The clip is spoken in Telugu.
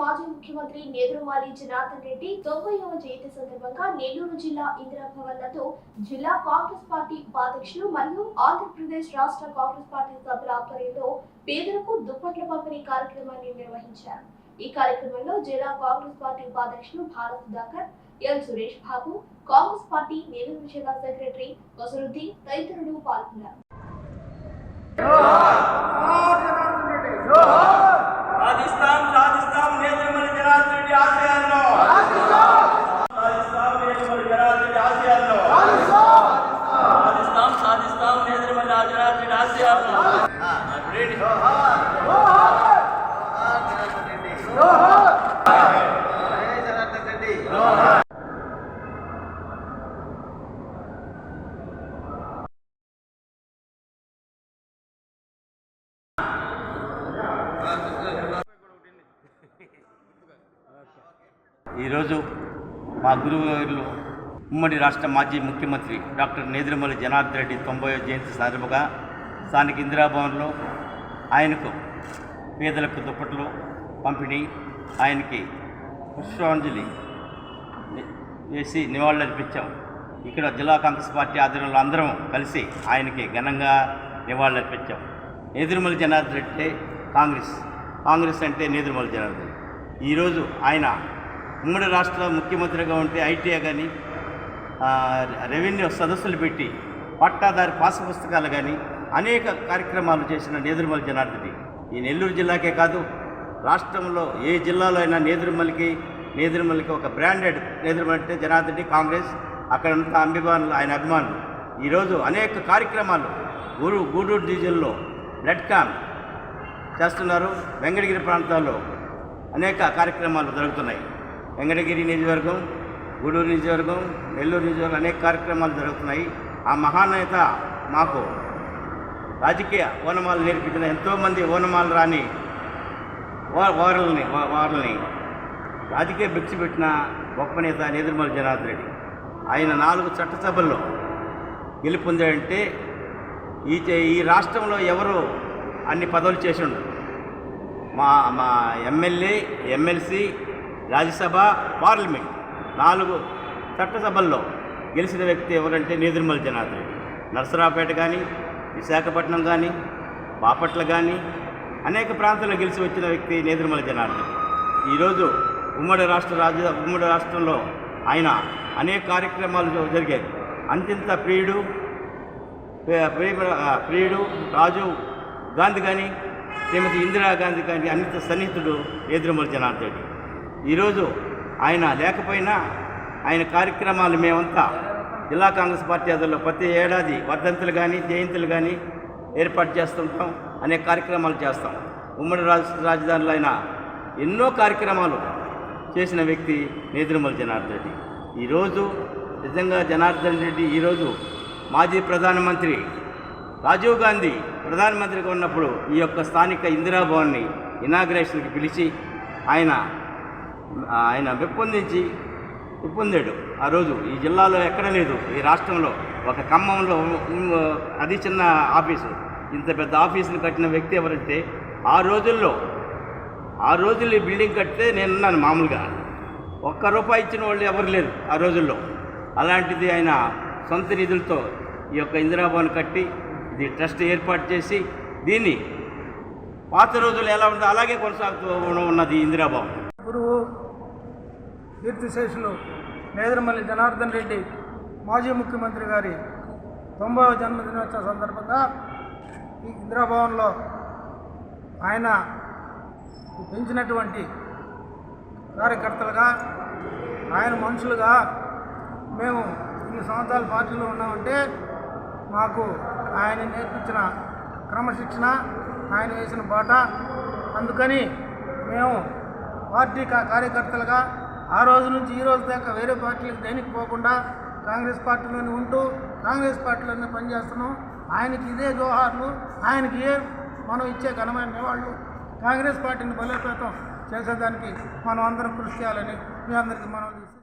మాజీ ముఖ్యమంత్రి నేదురుమాలి జనార్దన్ రెడ్డి తొంభైవ జయంతి సందర్భంగా నెల్లూరు జిల్లా ఇందిరాభవన్ నందు జిల్లా కాంగ్రెస్ పార్టీ ఉపాధ్యక్షులు మరియు ఆంధ్రప్రదేశ్ రాష్ట్ర కాంగ్రెస్ పార్టీ సభ్యుల ఆధ్వర్యంలో పేదలకు దుప్పట్ల పంపిణీ కార్యక్రమాన్ని నిర్వహించారు. ఈ కార్యక్రమంలో జిల్లా కాంగ్రెస్ పార్టీ ఉపాధ్యక్షులు Bharat Sudhakar L Suresh Babu Congress party Nellore జిల్లా సెక్రటరీ వసరుద్దీన్ తదితరులు పాల్గొన్నారు. ఈరోజు మా గురువులు ఉమ్మడి రాష్ట్ర మాజీ ముఖ్యమంత్రి డాక్టర్ నేదురుమల్లి జనార్దన్ రెడ్డి తొంభై జయంతి సందర్భంగా స్థానిక ఇందిరాభవన్లో ఆయనకు పేదలకు దుప్పట్లు పంపిణీ ఆయనకి పుష్పాంజలి వేసి నివాళులర్పించాం. ఇక్కడ జిల్లా కాంగ్రెస్ పార్టీ ఆధ్వర్యంలో అందరం కలిసి ఆయనకి ఘనంగా నివాళులర్పించాం. నేదురుమల జనార్దన్ రెడ్డి కాంగ్రెస్ కాంగ్రెస్ అంటే నేదురుమల జనార్దన్ ఈరోజు ఆయన ఉమ్మడి రాష్ట్ర ముఖ్యమంత్రిగా ఉంటే ఐటీఐ కానీ రెవెన్యూ సదస్సులు పెట్టి పట్టాదారి పాస పుస్తకాలు కానీ అనేక కార్యక్రమాలు చేసిన నేదురుమల్లి జనార్దన్ ఈ నెల్లూరు జిల్లాకే కాదు రాష్ట్రంలో ఏ జిల్లాలో అయినా నేదురుమల్లికి నేదురుమల్లికి ఒక బ్రాండెడ్ నేదురుమల్లి అంటే జనార్దన్ కాంగ్రెస్ అక్కడ ఉన్న అభిమానులు ఆయన అభిమానులు. ఈరోజు అనేక కార్యక్రమాలు గురు గూడూరు డివిజన్లో బ్లడ్ క్యాంప్ చేస్తున్నారు. వెంకటగిరి ప్రాంతాల్లో అనేక కార్యక్రమాలు జరుగుతున్నాయి. వెంకటగిరి నియోజకవర్గం గూడూరు నియోజకవర్గం నెల్లూరు నియోజకవర్గం అనేక కార్యక్రమాలు జరుగుతున్నాయి. ఆ మహానేత మాకు రాజకీయ ఓనమాలు నేర్పించిన ఎంతోమంది ఓనమాలు రాని వారల్ని వారల్ని రాజకీయ భిక్ష పెట్టిన గొప్ప నేత నేదురుమల జనార్దన్ రెడ్డి. ఆయన నాలుగు చట్టసభల్లో గెలుపొందాడంటే ఈ చే- ఈ రాష్ట్రంలో ఎవరు అన్ని పదవులు చేసి ఉండరు మా మా ఎమ్మెల్యే ఎమ్మెల్సీ రాజ్యసభ పార్లమెంట్ నాలుగు చట్టసభల్లో గెలిచిన వ్యక్తి ఎవరంటే నేదురుమల జనార్దన్ రెడ్డి. నర్సరావుపేట కానీ విశాఖపట్నం కానీ బాపట్ల కానీ అనేక ప్రాంతాల్లో గెలిచి వచ్చిన వ్యక్తి నేదురుమల జనార్దన్. ఈరోజు ఉమ్మడి రాష్ట్ర రాజ ఉమ్మడి రాష్ట్రంలో ఆయన అనేక కార్యక్రమాలు జరిగాయి. అంతింత ప్రియుడు ప్రియుడు రాజు గాంధీ కానీ శ్రీమతి ఇందిరాగాంధీ కానీ అన్నిత సన్నిహితుడు నేదురుమల జనార్దన్. రెడ్డి ఈరోజు ఆయన లేకపోయినా ఆయన కార్యక్రమాలు మేమంతా జిల్లా కాంగ్రెస్ పార్టీ ఆధ్వర్యంలో ప్రతి ఏడాది వర్ధంతులు కానీ జయంతులు కానీ ఏర్పాటు చేస్తుంటాం అనేక కార్యక్రమాలు చేస్తాం. ఉమ్మడి రాష్ట్ర రాజధానిలో అయిన ఎన్నో కార్యక్రమాలు చేసిన వ్యక్తి నేదురుమల జనార్దన్ రెడ్డి. ఈరోజు నిజంగా జనార్దన్ రెడ్డి ఈరోజు మాజీ ప్రధానమంత్రి రాజీవ్ గాంధీ ప్రధానమంత్రిగా ఉన్నప్పుడు ఈ యొక్క స్థానిక ఇందిరాభవన్ని ఇనాగ్రేషన్కి పిలిచి ఆయన ఆయన పెంపొందించి ఉప్పొందాడు ఆ రోజు ఈ జిల్లాలో ఎక్కడ లేదు ఈ రాష్ట్రంలో. ఒక ఖమ్మంలో అది చిన్న ఆఫీసు. ఇంత పెద్ద ఆఫీసును కట్టిన వ్యక్తి ఎవరంటే ఆ రోజుల్లో ఆ రోజుల్లో ఈ బిల్డింగ్ కడితే నేనున్నాను మామూలుగా. ఒక్క రూపాయి ఇచ్చిన వాళ్ళు ఎవరు లేరు ఆ రోజుల్లో. అలాంటిది ఆయన సొంత నిధులతో ఈ యొక్క ఇందిరాభవన్ కట్టి ఇది ట్రస్ట్ ఏర్పాటు చేసి దీన్ని పాత రోజులు ఎలా ఉందో అలాగే కొనసాగుతూ ఉన్నది ఇందిరాభవన్. గురువు కీర్తిశేషులు నేదురుమల్లి జనార్దన్ రెడ్డి మాజీ ముఖ్యమంత్రి గారి తొంభైవ జన్మదినోత్సవ సందర్భంగా ఈ ఇందిరాభవన్లో ఆయన పెంచినటువంటి కార్యకర్తలుగా ఆయన మనుషులుగా మేము ఇన్ని సంవత్సరాల పార్టీలో ఉన్నామంటే మాకు ఆయన నేర్పించిన క్రమశిక్షణ ఆయన వేసిన బాట. అందుకని మేము పార్టీ కా- కార్యకర్తలుగా ఆ రోజు నుంచి ఈ రోజు దాకా వేరే పార్టీలకు దేనికి పోకుండా కాంగ్రెస్ పార్టీలోనే ఉంటూ కాంగ్రెస్ పార్టీలోనే పనిచేస్తున్నాం. ఆయనకి ఇదే జోహార్లు ఆయనకి ఏ మనం ఇచ్చే ఘనమైన నివాళులు కాంగ్రెస్ పార్టీని బలోపేతం చేసేదానికి మనం అందరం కృషి చేయాలని మీ అందరికీ మనం